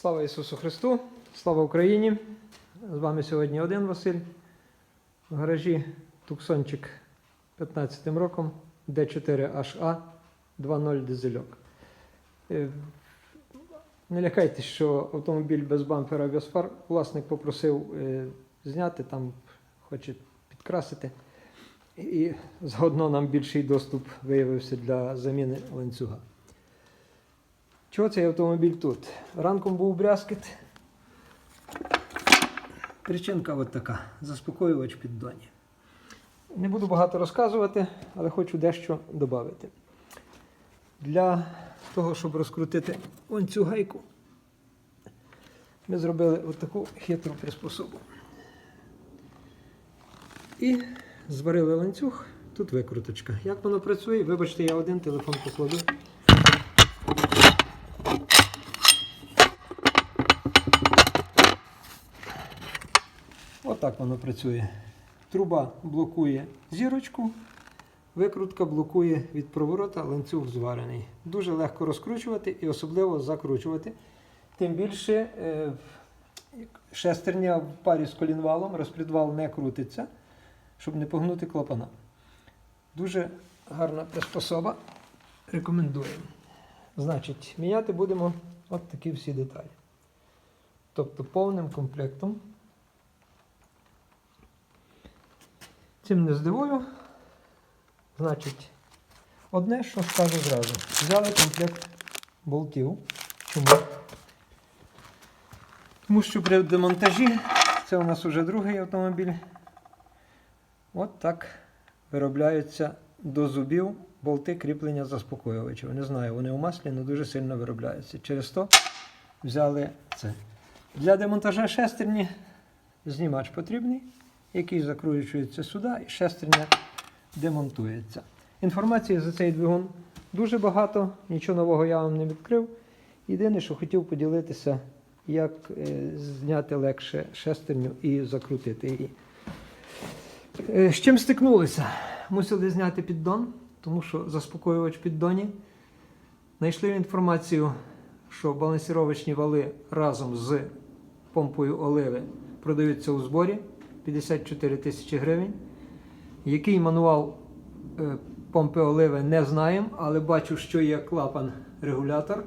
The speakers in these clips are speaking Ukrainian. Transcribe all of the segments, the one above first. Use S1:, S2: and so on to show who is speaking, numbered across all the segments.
S1: Слава Ісусу Христу! Слава Україні! З вами сьогодні один Василь. В гаражі Туксончик 15 роком D4HA 2.0 дизельок. Е, Не лякайтесь, що автомобіль без бампера, без фар. Власник попросив е, зняти, там хоче підкрасити. І заодно нам більший доступ виявився для заміни ланцюга. Чого цей автомобіль тут? Ранком був брязкіт. Причинка от така. Заспокоювач піддоні. Не буду багато розказувати, але хочу дещо додати. Для того, щоб розкрутити ось цю гайку, ми зробили от таку хитру приспособу. І зварили ланцюг, тут викруточка. Як воно працює? Вибачте, я один телефон покладу. Отак воно працює. Труба блокує зірочку, викрутка блокує від проворота, ланцюг зварений. Дуже легко розкручувати і особливо закручувати. Тим більше е, шестерня в парі з колінвалом, розпредвал не крутиться, щоб не погнути клапана. Дуже гарна приспособа. Рекомендуємо. Значить, міняти будемо от такі всі деталі. Тобто повним комплектом. Цим не здивую. Значить, одне, що скажу зразу. Взяли комплект болтів. Чому? Тому що при демонтажі, це у нас вже другий автомобіль. От так виробляються до зубів болти кріплення заспокоювачів. Не знаю, вони у маслі не дуже сильно виробляються. Через то взяли це. Для демонтажа шестерні знімач потрібний, який закручується сюди, і шестерня демонтується. Інформації за цей двигун дуже багато, нічого нового я вам не відкрив. Єдине, що хотів поділитися, як е, зняти легше шестерню і закрутити її. Е, З чим стикнулися? Мусили зняти піддон, тому що заспокоювач піддоні. Знайшли інформацію, що балансіровочні вали разом з помпою оливи продаються у зборі 54 тисячі гривень. Який мануал е, помпи оливи не знаємо, але бачу, що є клапан-регулятор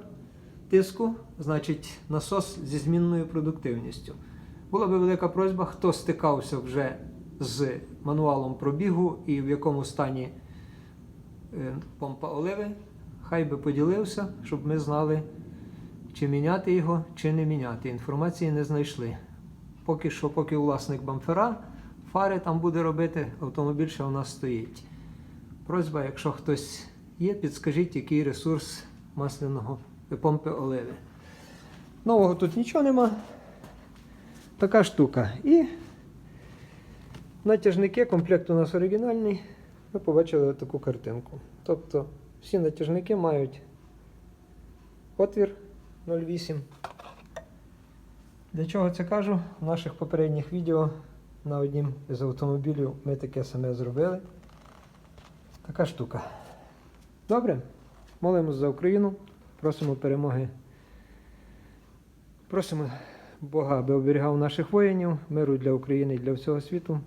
S1: тиску, значить насос зі змінною продуктивністю. Була би велика просьба, хто стикався вже з мануалом пробігу і в якому стані е, помпа оливи, хай би поділився, щоб ми знали, чи міняти його, чи не міняти. Інформації не знайшли. Поки що, поки власник бамфера, фари там буде робити, автомобіль ще у нас стоїть. Просьба, якщо хтось є, підскажіть, який ресурс масляного помпи оливи. Нового тут нічого нема. Така штука. І натяжники, комплект у нас оригінальний. Ви побачили таку картинку. Тобто всі натяжники мають отвір 0,8. Для чого це кажу? В наших попередніх відео на однім з автомобілів ми таке саме зробили. Така штука. Добре. Молимось за Україну. Просимо перемоги. Просимо Бога, аби оберігав наших воїнів, миру для України і для всього світу.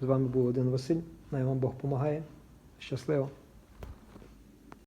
S1: З вами був один Василь. Най вам Бог допомагає. Щасливо!